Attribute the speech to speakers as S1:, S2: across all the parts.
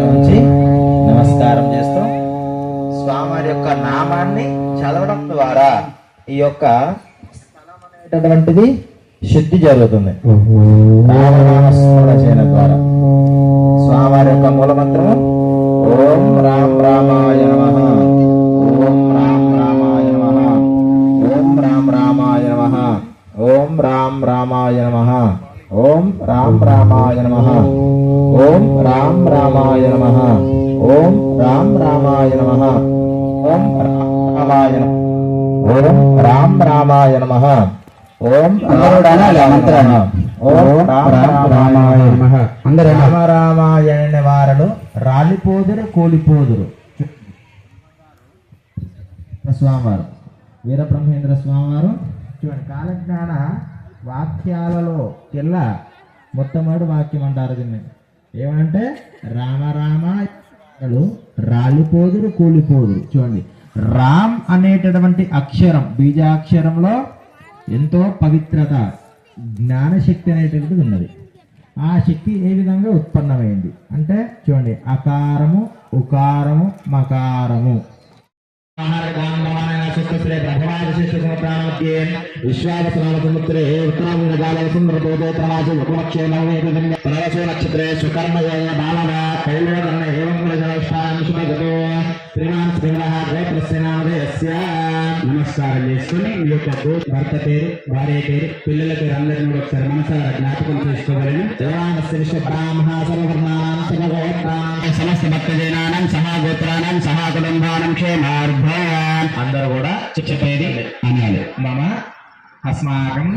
S1: ఉంచి నమస్కారం చేస్తూ స్వామివారి యొక్క నామాన్ని చదవడం ద్వారా ఈ యొక్క స్థలం అనేటటువంటిది శుద్ధి జరుగుతుంది. రామనామ చేయడం ద్వారా. స్వామివారి యొక్క మూలమంత్రము ఓం రామ్ రామాయ నమ. ఓం రామ్ రామాయ నమ. ఓం రామ్ రామాయ నమ. ఓం రామ్ రామాయ నమ. ఓం రామ్ రామాయ నమ. ఓం రామ్ రామాయ నమ. ఓం రామ్ రామాయ నమ. ఓం రామాయ ఓం రామ్ రామాయ నమ. ఓం
S2: మంత్రాన్ని.
S1: ఓం రామాయ నమ.
S2: అందరూ అనాలి.
S1: రామరామాయణ వారలు రాలిపోదురు కూలిపోదురు. స్వామివారు. వీరబ్రహ్మేంద్ర స్వామివారు. చూడండి కాలజ్ఞాన వాక్యాలలో కెల్లా మొట్టమొదటి వాక్యం అంటారు దీన్ని. ఏమంటే రామ రామ రాలిపోదురు కూలిపోదురు. చూడండి రామ్ అనేటటువంటి అక్షరం బీజాక్షరంలో ఎంతో పవిత్రత జ్ఞానశక్తి అనేటువంటిది ఉన్నది. ఆ శక్తి ఏ విధంగా ఉత్పన్నమైంది? అంటే చూడండి అకారము ఉకారము మకారము. విశ్వాసముద్రే నక్షత్రే ప్రభవాదశేషసముద్రాमध्ये విశ్వావసనామసముద్రే ఉత్తరాంగ జాలవసుందరబోధే తమాసు ఉపలక్షే నవమేతజన్య తనవసో నక్షత్రే స్వకర్మయోగ బాలన కైలోదరణ ఏవం కులజనష్టాంశుభగతో శ్రీమాన్ శ్రీమణ జయప్రస్యనామధేయస్య
S2: నమస్కారం చేసుకుని మీ యొక్క భర్త పేరు భార్య పేరు పిల్లల పేరు అందరినీ కూడా ఒకసారి మనసారా జ్ఞాపకం చేసుకోగలను
S1: దేవానస్య విశ్వబ్రాహ్మణ
S2: సర్వర్ణాం సమగోత్రాం సహా గోత్రానం సహా కుటుంబానం క్షేమార్థాన్
S1: అందరూ
S3: ചിക്ഷുപ്പേരി അനാല് മമ
S2: അസ്മാകം.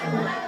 S2: Thank you.